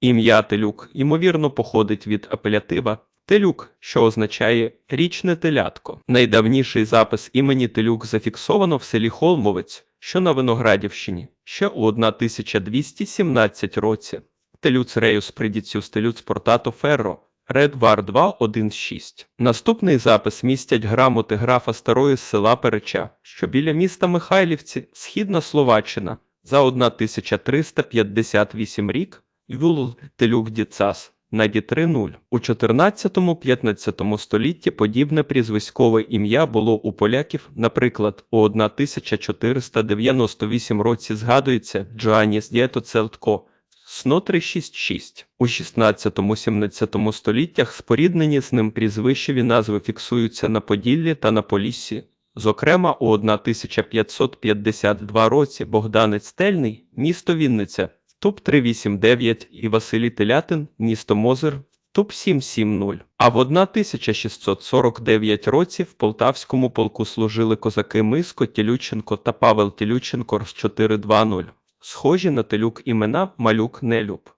Ім'я Телюк, ймовірно, походить від апелятива Телюк, що означає річне телятко. Найдавніший запис імені Телюк зафіксовано в селі Холмовець, що на Виноградівщині, ще у 1217 році. Телюц Реюс Придіціус Телюц Портато Ферро. Редвар 2.1.6. Наступний запис містять грамоти графа старої села Переча, що біля міста Михайлівці, Східна Словаччина, за 1358 рік, Юл Телюк Діцас, Наді 3.0. У 14-15 столітті подібне прізвиськове ім'я було у поляків, наприклад, у 1498 році згадується Джоаніс Дєто Целтко, СНО 366. У 16-17 століттях споріднені з ним прізвищеві назви фіксуються на Поділлі та на Поліссі. Зокрема, у 1552 році Богданець Тельний, місто Вінниця, ТУП 389 і Василій Телятин, місто Мозир, ТУП 770. А в 1649 році в Полтавському полку служили козаки Миско Тілюченко та Павел Тілюченко з 420. Схожі на Телюк імена Малюк Нелюб.